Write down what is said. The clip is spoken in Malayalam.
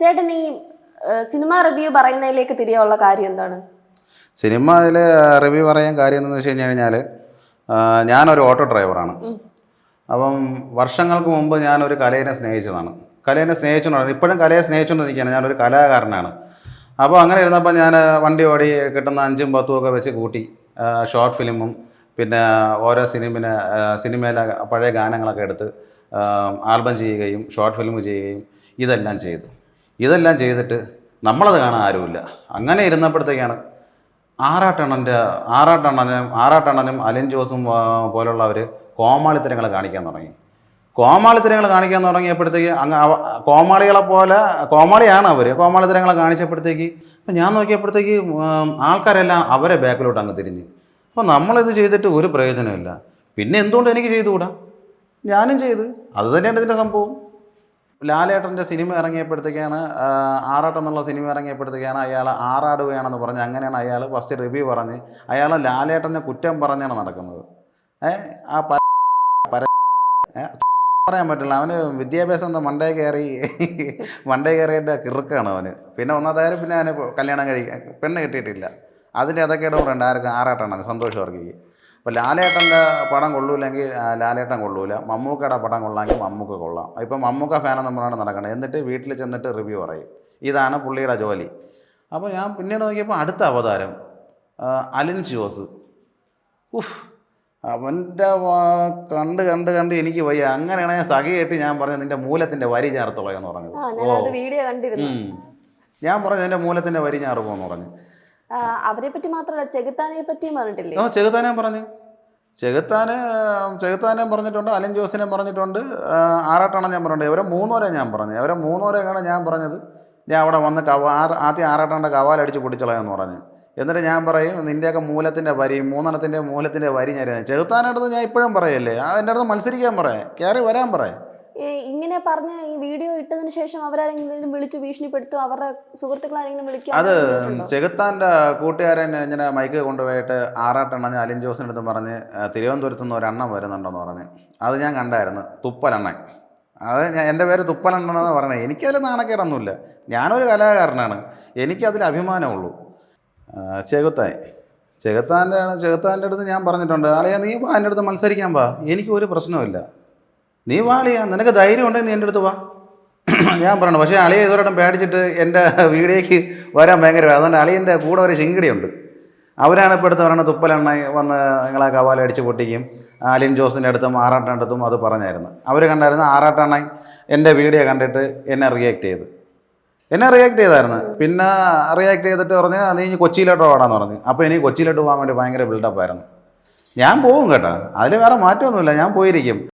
ചേട്ടൻ ഈ സിനിമ റിവ്യൂ പറയുന്നതിലേക്ക് തിരിയുള്ള കാര്യം എന്താണ്? സിനിമ അതിൽ റിവ്യൂ പറയാൻ കാര്യം എന്താണെന്ന് വെച്ച് കഴിഞ്ഞ് കഴിഞ്ഞാൽ ഞാനൊരു ഓട്ടോ ഡ്രൈവറാണ്. അപ്പം വർഷങ്ങൾക്ക് മുമ്പ് ഞാനൊരു കലയെ സ്നേഹിച്ചതാണ്. കലയെ സ്നേഹിച്ചുകൊണ്ടാണ് ഇപ്പോഴും കലയെ സ്നേഹിച്ചുകൊണ്ടിരിക്കുകയാണ് ഞാനൊരു കലാകാരനാണ്. അപ്പോൾ അങ്ങനെ ഇരുന്നപ്പോൾ ഞാൻ വണ്ടി ഓടി കിട്ടുന്ന അഞ്ചും പത്തും ഒക്കെ വെച്ച് കൂട്ടി ഷോർട്ട് ഫിലിമും പിന്നെ ഓരോ സിനിമിനെ സിനിമയിലെ പഴയ ഗാനങ്ങളൊക്കെ എടുത്ത് ആൽബം ചെയ്യുകയും ഷോർട്ട് ഫിലിം ചെയ്യുകയും ഇതെല്ലാം ചെയ്തു. ഇതെല്ലാം ചെയ്തിട്ട് നമ്മളത് കാണാൻ ആരുമില്ല. അങ്ങനെ ഇരുന്നപ്പോഴത്തേക്കാണ് ആറാട്ടണ്ണന്റെ ആറാട്ടണ്ണനും ആറാട്ടണ്ണനും അലൻ ജോസും പോലുള്ളവർ കോമാളിത്തരങ്ങൾ കാണിക്കാൻ തുടങ്ങി. കോമാളിത്തരങ്ങൾ കാണിക്കാൻ തുടങ്ങിയപ്പോഴത്തേക്ക് അങ്ങ് കോമാളികളെ പോലെ കോമാളിയാണ് അവർ കോമാളിത്തരങ്ങളെ കാണിച്ചപ്പോഴത്തേക്ക് അപ്പം ഞാൻ നോക്കിയപ്പോഴത്തേക്ക് ആൾക്കാരെല്ലാം അവരെ ബാക്കിലോട്ട് അങ്ങ് തിരിഞ്ഞു. അപ്പോൾ നമ്മളിത് ചെയ്തിട്ട് ഒരു പ്രയോജനമില്ല പിന്നെ എന്തുകൊണ്ട് എനിക്ക് ചെയ്തുകൂടാ? ഞാനും ചെയ്ത്. അത് തന്നെയാണ് ഇതിന്റെ സംഭവം. ലാലേട്ടന്റെ സിനിമ ഇറങ്ങിയപ്പോഴത്തേക്കാണ് ആറാട്ട് എന്നുള്ള സിനിമ ഇറങ്ങിയപ്പോഴത്തേക്കാണ് അയാൾ ആറാടുകയാണെന്ന് പറഞ്ഞ് അങ്ങനെയാണ് അയാൾ ഫസ്റ്റ് റിവ്യൂ പറഞ്ഞ് അയാൾ ലാലേട്ടനെ കുറ്റം പറഞ്ഞാണ് നടക്കുന്നത്. ഏഹ് ആ പര പറയാൻ പറ്റില്ല അവന് വിദ്യാഭ്യാസം എന്താ മണ്ടേ കയറി മണ്ടേ കയറിയതിന്റെ കിറുക്കാണ് അവന്. പിന്നെ ഒന്നാമതായാലും പിന്നെ അവന് കല്യാണം കഴിക്കാൻ പെണ്ണ് കിട്ടിയിട്ടില്ല. അതിന്റെ അതൊക്കെ ഇടപെടേണ്ട ആർക്കും ആറാട്ടാണ് സന്തോഷം വർഗീക്ക് അപ്പോൾ ലാലേട്ടന്റെ പടം കൊള്ളൂല്ലെങ്കിൽ ലാലേട്ടൻ കൊള്ളൂല. മമ്മൂക്കയുടെ പടം കൊള്ളാമെങ്കിൽ മമ്മൂക്ക കൊള്ളാം. ഇപ്പം മമ്മൂക്ക ഫാനെന്ന് പറഞ്ഞാണ് നടക്കുന്നത് എന്നിട്ട് വീട്ടിൽ ചെന്നിട്ട് റിവ്യൂ പറയും. ഇതാണ് പുള്ളിയുടെ ജോലി. അപ്പോൾ ഞാൻ പിന്നീട് നോക്കിയപ്പോൾ അടുത്ത അവതാരം അലിൻ ജോസ് ഉഫ് അവന്റെ കണ്ട് കണ്ട് കണ്ട് എനിക്ക് വയ്യ. അങ്ങനെയാണ് ഞാൻ സഖിയായിട്ട് ഞാൻ പറഞ്ഞത് നിന്റെ മൂലത്തിന്റെ വരി ചേർത്തോളയെന്ന് പറഞ്ഞത്. ഓ ഞാൻ പറഞ്ഞത് വീഡിയോ കണ്ടിരുന്നു. ഞാൻ പറഞ്ഞു എന്റെ മൂലത്തിന്റെ വരി ഞാൻ എന്ന് പറഞ്ഞു. അവരെ പറ്റി മാത്രമല്ല ചെകുത്താനെ പറ്റിയും പറഞ്ഞിട്ടില്ലേ? ഓ ചെകുത്താനെ പറഞ്ഞു. ചെകുത്താന് ചെകുത്താനെ പറഞ്ഞിട്ടുണ്ട് അലൻ ജോസിനെ പറഞ്ഞിട്ടുണ്ട് ആറാട്ടാണ് ഞാൻ പറഞ്ഞിട്ടുണ്ട്. ഇവരെ മൂന്നോരെ ഞാൻ പറഞ്ഞു. ഇവരെ മൂന്നോരെയാണ് ഞാൻ പറഞ്ഞത്. ഞാൻ അവിടെ വന്ന് കവ ആദ്യം ആറാട്ടാണ്ട് കവാലടിച്ച് പൊടിച്ചളയെന്ന് പറഞ്ഞു. എന്നിട്ട് ഞാൻ പറയും നിന്റെയൊക്കെ മൂലത്തിന്റെ വരി മൂന്നെണ്ണത്തിന്റെ മൂലത്തിന്റെ വരി ഞാൻ ചെകുത്താനടുത്ത് ഞാൻ ഇപ്പോഴും പറയല്ലേ? ആ എന്റെ അടുത്ത് മത്സരിക്കാൻ പറയാം. കയറി വരാൻ പറയാം. ഇങ്ങനെ പറഞ്ഞ് ഈ വീഡിയോ ഇട്ടതിന് ശേഷം അവരാരെങ്കിലും വിളിച്ച് ഭീഷണിപ്പെടുത്തും അവരുടെ സുഹൃത്തുക്കൾ ആരെങ്കിലും വിളിക്കുക അത് ചെകുത്താന്റെ കൂട്ടുകാരൻ ഇങ്ങനെ മൈക്ക് കൊണ്ടുപോയിട്ട് ആറാട്ടെണ്ണ അലിൻ ജോസിന്റെ അടുത്ത് പറഞ്ഞ് തിരുവനന്തപുരത്ത് നിന്ന് ഒരെണ്ണം വരുന്നുണ്ടെന്ന് പറഞ്ഞ്. അത് ഞാൻ കണ്ടായിരുന്നു തുപ്പലെണ്ണൻ. അത് ഞാൻ എന്റെ പേര് തുപ്പലെണ്ണെന്ന് പറഞ്ഞത്. എനിക്കതിൽ നാണക്കേടൊന്നുമില്ല. ഞാനൊരു കലാകാരനാണ്. എനിക്കതിൽ അഭിമാനമുള്ളൂ. ഉള്ളൂ ചെകുത്താൻ. ചെകുത്താന്റെ ചെകുത്താന്റെ അടുത്ത് ഞാൻ പറഞ്ഞിട്ടുണ്ട് ആളെയാ നീ എന്റെ അടുത്ത് മത്സരിക്കാൻ പാ എനിക്കൊരു പ്രശ്നമില്ല പ്രശ്നവുമില്ല. നീ വാളിയാ നിനക്ക് ധൈര്യം ഉണ്ടെങ്കിൽ നീ എന്റെ അടുത്ത് വാ. ഞാൻ പറയണം പക്ഷേ അളിയെ ഇതോടൊപ്പം പേടിച്ചിട്ട് എന്റെ വീടേക്ക് വരാൻ ഭയങ്കര അതുകൊണ്ട് അളിയന്റെ കൂടെ ഒരു ശിങ്കിടിയുണ്ട്. അവരാണ് ഇപ്പോൾ എടുത്ത് പറയുന്നത് തുപ്പലെണ്ണ വന്ന് നിങ്ങളെ കവാല അടിച്ച് പൊട്ടിക്കും. അലിൻ ജോസിന്റെ അടുത്തും ആറാട്ടന്റെ അടുത്തും അത് പറഞ്ഞായിരുന്നു. അവർ കണ്ടായിരുന്നു ആറാട്ടെണ്ണ എന്റെ വീഡിയോ കണ്ടിട്ട് എന്നെ റിയാക്ട് ചെയ്ത്. എന്നെ റിയാക്ട് ചെയ്തായിരുന്നു. പിന്നെ റിയാക്ട് ചെയ്തിട്ട് പറഞ്ഞ് നീ ഇനി കൊച്ചിയിലോട്ട് ഓടാന്ന് പറഞ്ഞു. അപ്പോൾ എനിക്ക് കൊച്ചിയിലോട്ട് പോകാൻ വേണ്ടി ഭയങ്കര ബിൽഡപ്പ് ആയിരുന്നു. ഞാൻ പോകും കേട്ടോ. അതിൽ വേറെ മാറ്റമൊന്നുമില്ല. ഞാൻ പോയിരിക്കും.